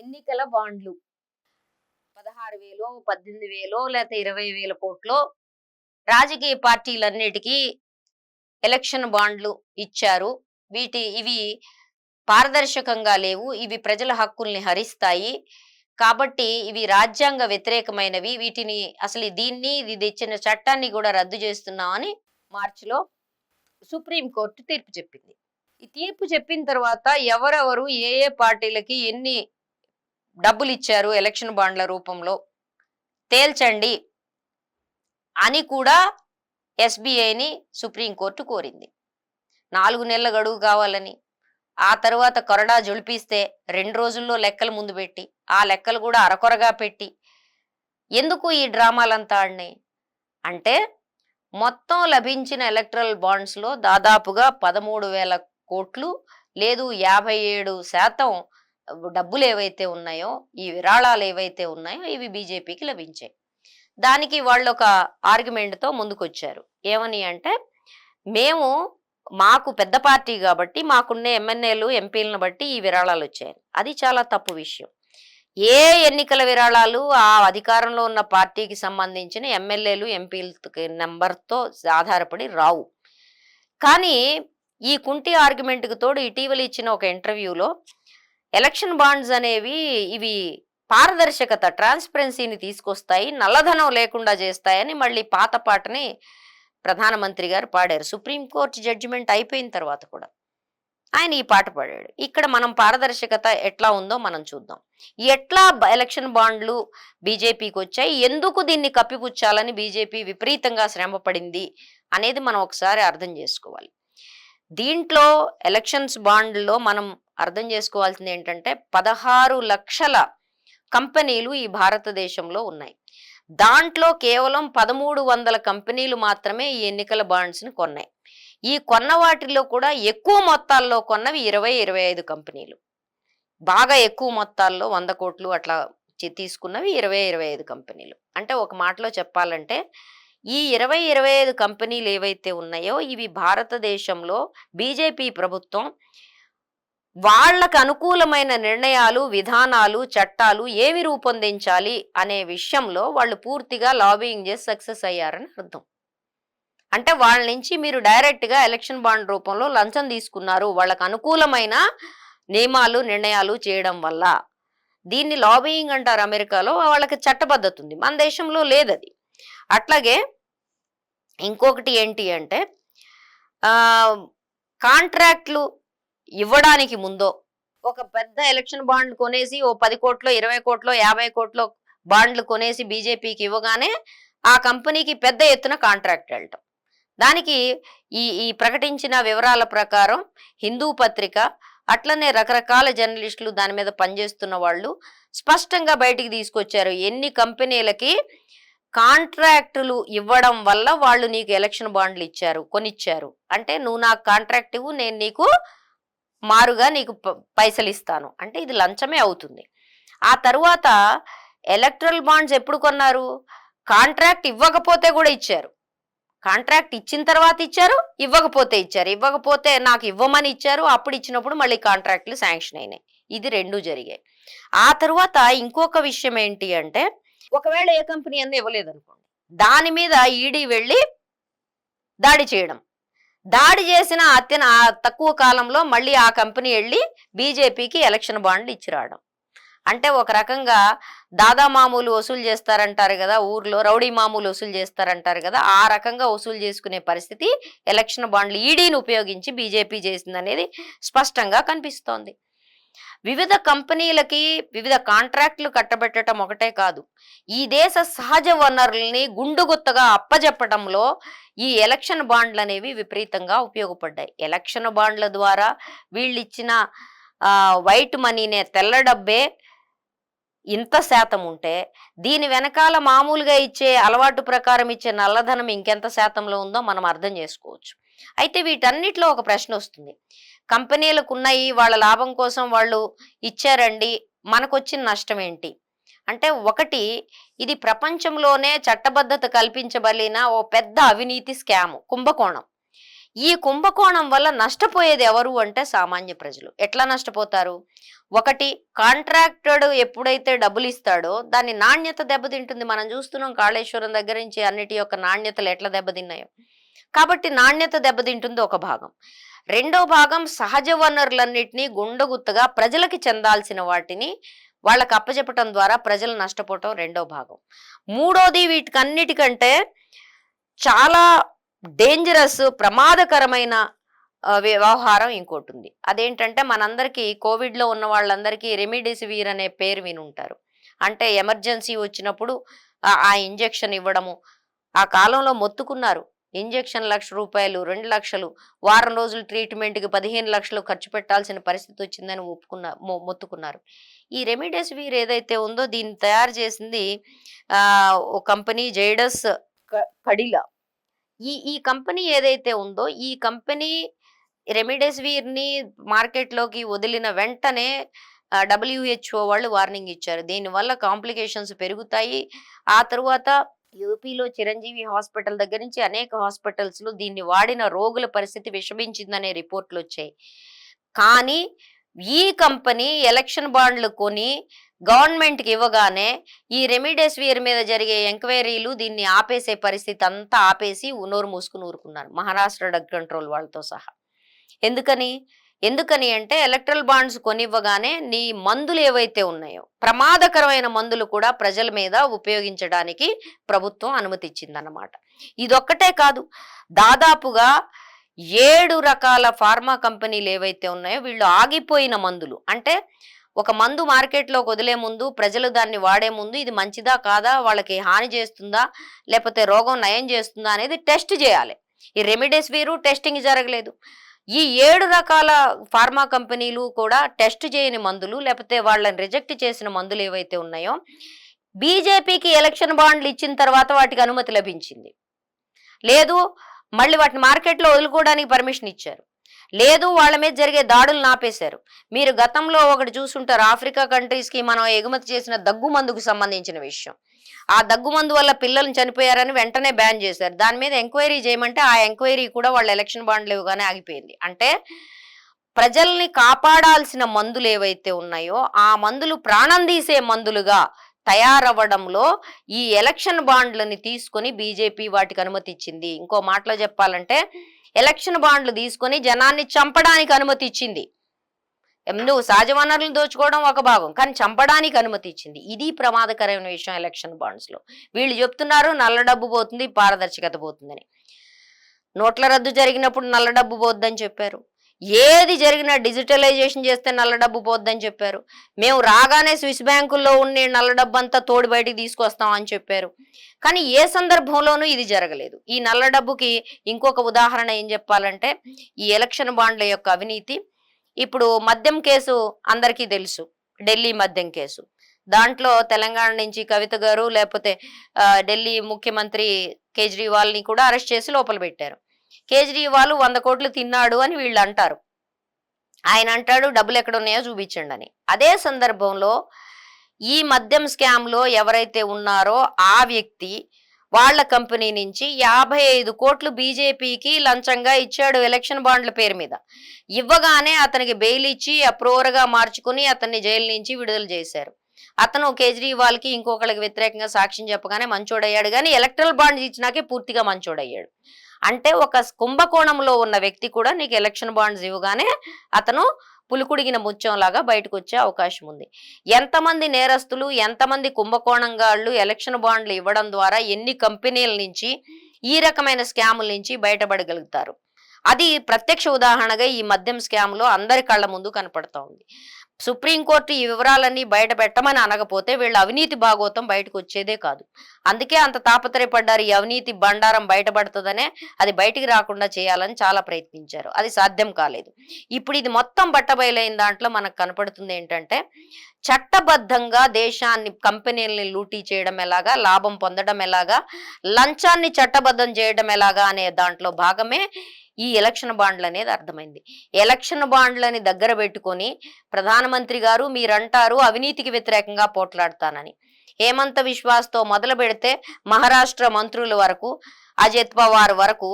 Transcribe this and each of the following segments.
ఎన్నికల బాండ్లు. పదహారు వేలో పద్దెనిమిది వేలో లేకపోతే ఇరవై వేల కోట్లో రాజకీయ పార్టీలన్నిటికీ ఎలక్షన్ బాండ్లు ఇచ్చారు. వీటి ఇవి పారదర్శకంగా లేవు. ఇవి ప్రజల హక్కుల్ని హరిస్తాయి. కాబట్టి ఇవి రాజ్యాంగ వ్యతిరేకమైనవి. వీటిని అసలు దీన్ని ఇది తెచ్చిన చట్టాన్ని కూడా రద్దు చేస్తున్నామని మార్చిలో సుప్రీంకోర్టు తీర్పు చెప్పింది. ఈ తీర్పు చెప్పిన తర్వాత ఎవరెవరు ఏ ఏ పార్టీలకి ఎన్ని డబ్బులు ఇచ్చారు ఎలక్షన్ బాండ్ల రూపంలో. తేల్చండి అని కూడా ఎస్బీఐని సుప్రీంకోర్టు కోరింది. నాలుగు నెలల గడువు కావాలని. ఆ తర్వాత కొరడా జొలిపిస్తే రెండు రోజుల్లో లెక్కలు ముందు పెట్టి ఆ లెక్కలు కూడా అరకొరగా పెట్టి ఎందుకు ఈ డ్రామాలంతా ఆడినాయి? అంటే మొత్తం లభించిన ఎలక్ట్రల్ బాండ్స్లో దాదాపుగా పదమూడు వేల కోట్లు లేదు యాభై ఏడు శాతం డబ్బులు ఏవైతే ఉన్నాయో ఈ విరాళాలు ఏవైతే ఉన్నాయో ఇవి బీజేపీకి లభించాయి. దానికి వాళ్ళు ఒక ఆర్గ్యుమెంట్తో ముందుకొచ్చారు. ఏమని అంటే మేము మాకు పెద్ద పార్టీ కాబట్టి మాకున్న ఎమ్మెల్యేలు ఎంపీలను బట్టి ఈ విరాళాలు వచ్చాయి అది చాలా తప్పు విషయం. ఏ ఎన్నికల విరాళాలు ఆ అధికారంలో ఉన్న పార్టీకి సంబంధించిన ఎమ్మెల్యేలు ఎంపీల నెంబర్తో ఆధారపడి రావు. కానీ ఈ కుంటి ఆర్గ్యుమెంట్కి తోడు ఇటీవల ఇచ్చిన ఒక ఇంటర్వ్యూలో ఎలక్షన్ బాండ్స్ అనేవి ఇవి పారదర్శకత ట్రాన్స్పరెన్సీని తీసుకొస్తాయి నల్లధనం లేకుండా చేస్తాయని మళ్ళీ పాత పాటని ప్రధానమంత్రి గారు పాడారు. సుప్రీంకోర్టు జడ్జిమెంట్ అయిపోయిన తర్వాత కూడా ఆయన ఈ పాట పాడాడు. ఇక్కడ మనం పారదర్శకత ఎట్లా ఉందో మనం చూద్దాం. ఎట్లా బ- ఎలక్షన్ బాండ్లు బీజేపీకి వచ్చాయి ఎందుకు దీన్ని కప్పిపుచ్చాలని బీజేపీ విపరీతంగా శ్రమ పడింది అనేది మనం ఒకసారి అర్థం చేసుకోవాలి. దీంట్లో ఎలక్షన్స్ బాండ్లో మనం అర్థం చేసుకోవాల్సింది ఏంటంటే పదహారు లక్షల కంపెనీలు ఈ భారతదేశంలో ఉన్నాయి. దాంట్లో కేవలం పదమూడు వందల కంపెనీలు మాత్రమే ఈ ఎన్నికల బాండ్స్ని కొన్నాయి. ఈ కొన్న వాటిలో కూడా ఎక్కువ మొత్తాల్లో కొన్నవి ఇరవై ఇరవై ఐదు కంపెనీలు. బాగా ఎక్కువ మొత్తాల్లో వంద కోట్లు అట్లా తీసుకున్నవి ఇరవై ఇరవై ఐదు కంపెనీలు. అంటే ఒక మాటలో చెప్పాలంటే ఈ ఇరవై ఇరవై ఐదు కంపెనీలు ఏవైతే ఉన్నాయో ఇవి భారతదేశంలో బీజేపీ ప్రభుత్వం వాళ్ళకు అనుకూలమైన నిర్ణయాలు విధానాలు చట్టాలు ఏవి రూపొందించాలి అనే విషయంలో వాళ్ళు పూర్తిగా లాబింగ్ చేసి సక్సెస్ అయ్యారని అర్థం. అంటే వాళ్ళ నుంచి మీరు డైరెక్ట్గా ఎలక్షన్ బాండ్ రూపంలో లంచం తీసుకున్నారు. వాళ్ళకు అనుకూలమైన నియమాలు నిర్ణయాలు చేయడం వల్ల. దీన్ని లాబింగ్ అంటారు అమెరికాలో. వాళ్ళకి చట్టబద్ధత ఉంది. మన దేశంలో లేదు అది అట్లాగే ఇంకొకటి ఏంటి అంటే కాంట్రాక్ట్లు ఇవ్వడానికి ముందో ఒక పెద్ద ఎలక్షన్ బాండ్లు కొనేసి ఓ పది కోట్లో ఇరవై కోట్లో యాభై కోట్లో బాండ్లు కొనేసి బీజేపీకి ఇవ్వగానే ఆ కంపెనీకి పెద్ద ఎత్తున కాంట్రాక్ట్ వెళ్ళటం దానికి ఈ ఈ ప్రకటించిన వివరాల ప్రకారం హిందూ పత్రిక అట్లనే రకరకాల జర్నలిస్టులు దాని మీద పనిచేస్తున్న వాళ్ళు స్పష్టంగా బయటికి తీసుకొచ్చారు. ఎన్ని కంపెనీలకి కాంట్రాక్టులు ఇవ్వడం వల్ల వాళ్ళు నీకు ఎలక్షన్ బాండ్లు ఇచ్చారు కొనిచ్చారు. అంటే నువ్వు నాకు కాంట్రాక్ట్ ఇవ్వు నేను నీకు మారుగా నీకు ప- పైసలు ఇస్తాను అంటే ఇది లంచమే అవుతుంది. ఆ తరువాత ఎలక్ట్రల్ బాండ్స్ ఎప్పుడు కొన్నారు? కాంట్రాక్ట్ ఇవ్వకపోతే కూడా ఇచ్చారు. కాంట్రాక్ట్ ఇచ్చిన తర్వాత ఇచ్చారు ఇవ్వకపోతే ఇచ్చారు. ఇవ్వకపోతే నాకు ఇవ్వమని ఇచ్చారు అప్పుడు ఇచ్చినప్పుడు మళ్ళీ కాంట్రాక్ట్లు శాంక్షన్ అయినాయి. ఇది రెండు జరిగాయి. ఆ తర్వాత ఇంకొక విషయం ఏంటి అంటే ఒకవేళ ఏ కంపెనీ అన్న ఇవ్వలేదు అనుకోండి దాని మీద ఈడీ వెళ్ళి దాడి చేయడం. దాడి చేసిన అత్యన తక్కువ కాలంలో మళ్ళీ ఆ కంపెనీ వెళ్ళి బీజేపీకి ఎలక్షన్ బాండ్లు ఇచ్చి రావడం. అంటే ఒక రకంగా దాదా మామూలు వసూలు చేస్తారంటారు కదా ఊర్లో రౌడీ మామూలు వసూలు చేస్తారంటారు కదా ఆ రకంగా వసూలు చేసుకునే పరిస్థితి ఎలక్షన్ బాండ్లు ఈడీని ఉపయోగించి బీజేపీ చేసిందనేది స్పష్టంగా కనిపిస్తోంది. వివిధ కంపెనీలకి వివిధ కాంట్రాక్టులు కట్టబెట్టడం ఒకటే కాదు ఈ దేశ సహజ వనరుల్ని గుండుగుత్తగా అప్పజెప్పడంలో ఈ ఎలక్షన్ బాండ్లు అనేవి విపరీతంగా ఉపయోగపడ్డాయి. ఎలక్షన్ బాండ్ల ద్వారా వీళ్ళు ఇచ్చిన వైట్ మనీనే తెల్ల డబ్బే ఇంత శాతం ఉంటే దీని వెనకాల మామూలుగా ఇచ్చే అలవాటు ప్రకారం ఇచ్చే నల్లధనం ఇంకెంత శాతంలో ఉందో మనం అర్థం చేసుకోవచ్చు. అయితే వీటన్నిటిలో ఒక ప్రశ్న వస్తుంది. కంపెనీలకు ఉన్నాయి వాళ్ళ లాభం కోసం వాళ్ళు ఇచ్చారండి మనకు వచ్చిన నష్టం ఏంటి అంటే ఒకటి ఇది ప్రపంచంలోనే చట్టబద్ధత కల్పించబడిన ఓ పెద్ద అవినీతి స్కామ్ కుంభకోణం. ఈ కుంభకోణం వల్ల నష్టపోయేది ఎవరు అంటే సామాన్య ప్రజలు. ఎట్లా నష్టపోతారు? ఒకటి కాంట్రాక్టెడ్ ఎప్పుడైతే డబ్బులు ఇస్తాడో దాని నాణ్యత దెబ్బతింటుంది. మనం చూస్తున్నాం కాళేశ్వరం దగ్గర నుంచి అన్నిటి యొక్క నాణ్యతలు ఎట్లా దెబ్బతిన్నాయో. కాబట్టి నాణ్యత దెబ్బతింటుంది ఒక భాగం. రెండో భాగం సహజ వనరులన్నింటినీ గుండగుత్తగా ప్రజలకి చెందాల్సిన వాటిని వాళ్ళకి అప్పచెప్పటం ద్వారా ప్రజలు నష్టపోవటం రెండో భాగం. మూడోది వీటికన్నిటికంటే చాలా డేంజరస్ ప్రమాదకరమైన వ్యవహారం ఇంకోటి ఉంది అదేంటంటే మనందరికీ కోవిడ్లో ఉన్న వాళ్ళందరికీ రెమిడెసివిర్ అనే పేరు వినుంటారు. అంటే ఎమర్జెన్సీ వచ్చినప్పుడు ఆ- ఆ ఇంజెక్షన్ ఇవ్వడము ఆ కాలంలో మొత్తుకున్నారు. ఇంజెక్షన్ లక్ష రూపాయలు రెండు లక్షలు వారం రోజులు ట్రీట్మెంట్కి పదిహేను లక్షలు ఖర్చు పెట్టాల్సిన పరిస్థితి వచ్చిందని ఒప్పుకున్న మొ- మొత్తుకున్నారు. ఈ రెమిడెసివిర్ ఏదైతే ఉందో దీన్ని తయారు చేసింది ఓ కంపెనీ జైడస్ కడిలా. ఈ ఈ కంపెనీ ఏదైతే ఉందో ఈ కంపెనీ రెమిడెసివిర్ని మార్కెట్లోకి వదిలిన వెంటనే డబ్ల్యూహెచ్ఓ వాళ్ళు వార్నింగ్ ఇచ్చారు. దీనివల్ల కాంప్లికేషన్స్ పెరుగుతాయి. ఆ తరువాత యూపీలో చిరంజీవి హాస్పిటల్ దగ్గర నుంచి అనేక హాస్పిటల్స్లో దీన్ని వాడిన రోగుల పరిస్థితి విషమించిందనే రిపోర్ట్లు వచ్చాయి కానీ ఈ కంపెనీ ఎలక్షన్ బాండ్లు కొని గవర్నమెంట్కి ఇవ్వగానే ఈ రెమిడెసివిర్ మీద జరిగే ఎంక్వైరీలు దీన్ని ఆపేసే పరిస్థితి అంతా ఆపేసి నోరు మూసుకుని ఊరుకున్నారు. మహారాష్ట్ర డ్రగ్ కంట్రోల్ వాళ్ళతో సహా. ఎందుకని? ఎందుకని అంటే ఎలక్ట్రల్ బాండ్స్ కొనివ్వగానే నీ మందులు ఏవైతే ఉన్నాయో ప్రమాదకరమైన మందులు కూడా ప్రజల మీద ఉపయోగించడానికి ప్రభుత్వం అనుమతిచ్చిందన్నమాట. ఇదొక్కటే కాదు దాదాపుగా ఏడు రకాల ఫార్మా కంపెనీలు ఏవైతే ఉన్నాయో వీళ్ళు ఆగిపోయిన మందులు. అంటే ఒక మందు మార్కెట్లోకి వదిలే ముందు ప్రజలు దాన్ని వాడే ముందు ఇది మంచిదా కాదా వాళ్ళకి హాని చేస్తుందా లేకపోతే రోగం నయం చేస్తుందా అనేది టెస్ట్ చేయాలి. ఈ రెమిడెసివిర్ టెస్టింగ్ జరగలేదు. ఈ ఏడు రకాల ఫార్మా కంపెనీలు కూడా టెస్ట్ చేయని మందులు లేకపోతే వాళ్ళని రిజెక్ట్ చేసిన మందులు ఏవైతే ఉన్నాయో బీజేపీకి ఎలక్షన్ బాండ్లు ఇచ్చిన తర్వాత వాటికి అనుమతి లభించింది. లేదు మళ్ళీ వాటిని మార్కెట్లో వదులుకోవడానికి పర్మిషన్ ఇచ్చారు. లేదు వాళ్ళ మీద జరిగే దాడులు నాపేశారు. మీరు గతంలో ఒకటి చూసుంటారు ఆఫ్రికా కంట్రీస్కి మనం ఎగుమతి చేసిన దగ్గు మందుకు సంబంధించిన విషయం. ఆ దగ్గు మందు వల్ల పిల్లలు చనిపోయారని వెంటనే బ్యాన్ చేశారు. దాని మీద ఎంక్వైరీ చేయమంటే ఆ ఎంక్వైరీ కూడా వాళ్ళ ఎలక్షన్ బాండ్లు ఇవ్వగానే ఆగిపోయింది. అంటే ప్రజల్ని కాపాడాల్సిన మందులు ఏవైతే ఉన్నాయో ఆ మందులు ప్రాణం తీసే మందులుగా తయారవ్వడంలో ఈ ఎలక్షన్ బాండ్లని తీసుకొని బీజేపీ వాటికి అనుమతి ఇచ్చింది ఇంకో మాటలో చెప్పాలంటే ఎలక్షన్ బాండ్లు తీసుకొని జనాన్ని చంపడానికి అనుమతి ఇచ్చింది. ఎం నువ్వు సహజ వనరులు దోచుకోవడం ఒక భాగం కానీ చంపడానికి అనుమతి ఇచ్చింది. ఇది ప్రమాదకరమైన విషయం ఎలక్షన్ బాండ్స్లో వీళ్ళు చెప్తున్నారు నల్ల డబ్బు పోతుంది పారదర్శకత పోతుందని. నోట్ల రద్దు జరిగినప్పుడు నల్ల డబ్బు పోద్దని చెప్పారు. ఏది జరిగినా డిజిటలైజేషన్ చేస్తే నల్ల డబ్బు పోద్దని చెప్పారు. మేము రాగానే స్విస్ బ్యాంకుల్లో ఉండే నల్ల డబ్బు అంతా తోడు బయటికి తీసుకొస్తాం అని చెప్పారు. కానీ ఏ సందర్భంలోనూ ఇది జరగలేదు. ఈ నల్ల డబ్బుకి ఇంకొక ఉదాహరణ ఏం చెప్పాలంటే ఈ ఎలక్షన్ బాండ్ల యొక్క అవినీతి. ఇప్పుడు మద్యం కేసు అందరికీ తెలుసు. ఢిల్లీ మద్యం కేసు. దాంట్లో తెలంగాణ నుంచి కవిత గారు లేకపోతే ఢిల్లీ ముఖ్యమంత్రి కేజ్రీవాల్ని కూడా అరెస్ట్ చేసి లోపల పెట్టారు. కేజ్రీవాల్ వంద కోట్లు తిన్నాడు అని వీళ్ళు అంటారు ఆయన అంటాడు డబ్బులు ఎక్కడున్నాయో చూపించండి అని. అదే సందర్భంలో ఈ మద్యం స్కామ్లో ఎవరైతే ఉన్నారో ఆ వ్యక్తి వాళ్ళ కంపెనీ నుంచి యాభై ఐదు కోట్లు బీజేపీకి లంచంగా ఇచ్చాడు ఎలక్షన్ బాండ్ల పేరు మీద. ఇవ్వగానే అతనికి బెయిల్ ఇచ్చి అప్రోవర్గా మార్చుకుని అతన్ని జైలు నుంచి విడుదల చేశారు. అతను కేజ్రీవాల్కి ఇంకొకరికి వ్యతిరేకంగా సాక్ష్యం చెప్పగానే మంచోడయ్యాడు. కానీ ఎలక్ట్రల్ బాండ్ ఇచ్చినాకే పూర్తిగా మంచోడయ్యాడు. అంటే ఒక కుంభకోణంలో ఉన్న వ్యక్తి కూడా నీకు ఎలక్షన్ బాండ్స్ ఇవ్వగానే అతను పులుకుడిగిన ముత్యంలాగా బయటకు వచ్చే అవకాశం ఉంది. ఎంతమంది నేరస్తులు ఎంతమంది కుంభకోణంగాళ్ళు ఎలక్షన్ బాండ్లు ఇవ్వడం ద్వారా ఎన్ని కంపెనీల నుంచి ఈ రకమైన స్కాముల నుంచి బయటపడగలుగుతారు? అది ప్రత్యక్ష ఉదాహరణగా ఈ మద్యం స్కామ్లో అందరి కళ్ళ ముందు కనపడతా ఉంది. సుప్రీంకోర్టు ఈ వివరాలన్నీ బయట పెట్టమని అనకపోతే వీళ్ళ అవినీతి భాగోతం బయటకు వచ్చేదే కాదు. అందుకే అంత తాపత్రయపడ్డారు ఈ అవినీతి బండారం బయటపడుతుందనే అది బయటికి రాకుండా చేయాలని చాలా ప్రయత్నించారు. అది సాధ్యం కాలేదు. ఇప్పుడు ఇది మొత్తం బట్టబయలైన దాంట్లో మనకు కనపడుతుంది ఏంటంటే చట్టబద్ధంగా దేశాన్ని కంపెనీలని లూటీ చేయడం ఎలాగా లాభం పొందడం ఎలాగా లంచాన్ని చట్టబద్ధం చేయడం ఎలాగా అనే దాంట్లో భాగమే ఈ ఎలక్షన్ బాండ్లు అనేది అర్థమైంది. ఎలక్షన్ బాండ్లని దగ్గర పెట్టుకొని ప్రధానమంత్రి గారు మీరంటారు అవినీతికి వ్యతిరేకంగా పోట్లాడతానని. హేమంత విశ్వాస్తో మొదలు పెడితే మహారాష్ట్ర మంత్రుల వరకు అజిత్ పవార్ వరకు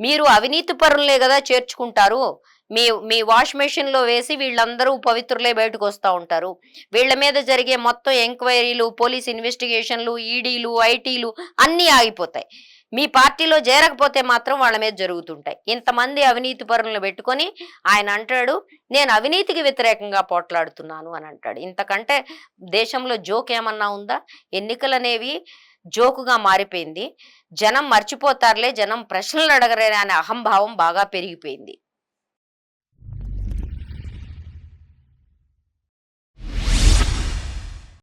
మీరు అవినీతి పరులే కదా చేర్చుకుంటారు. మీ మీ వాష్ మెషిన్లో వేసి వీళ్ళందరూ పవిత్రులే బయటకు వస్తూ ఉంటారు. వీళ్ళ మీద జరిగే మొత్తం ఎంక్వైరీలు పోలీస్ ఇన్వెస్టిగేషన్లు ఈడీలు ఐటీలు అన్నీ ఆగిపోతాయి. మీ పార్టీలో చేరకపోతే మాత్రం వాళ్ళ మీద జరుగుతుంటాయి. ఇంతమంది అవినీతి పరులను పెట్టుకొని ఆయన అంటాడు నేను అవినీతికి వ్యతిరేకంగా పోట్లాడుతున్నాను అని అంటాడు. ఇంతకంటే దేశంలో జోక్ ఏమన్నా ఉందా? ఎన్నికలు అనేవి జోకుగా మారిపోయింది. జనం మర్చిపోతారులే జనం ప్రశ్నలు అడగరే అనే అహంభావం బాగా పెరిగిపోయింది.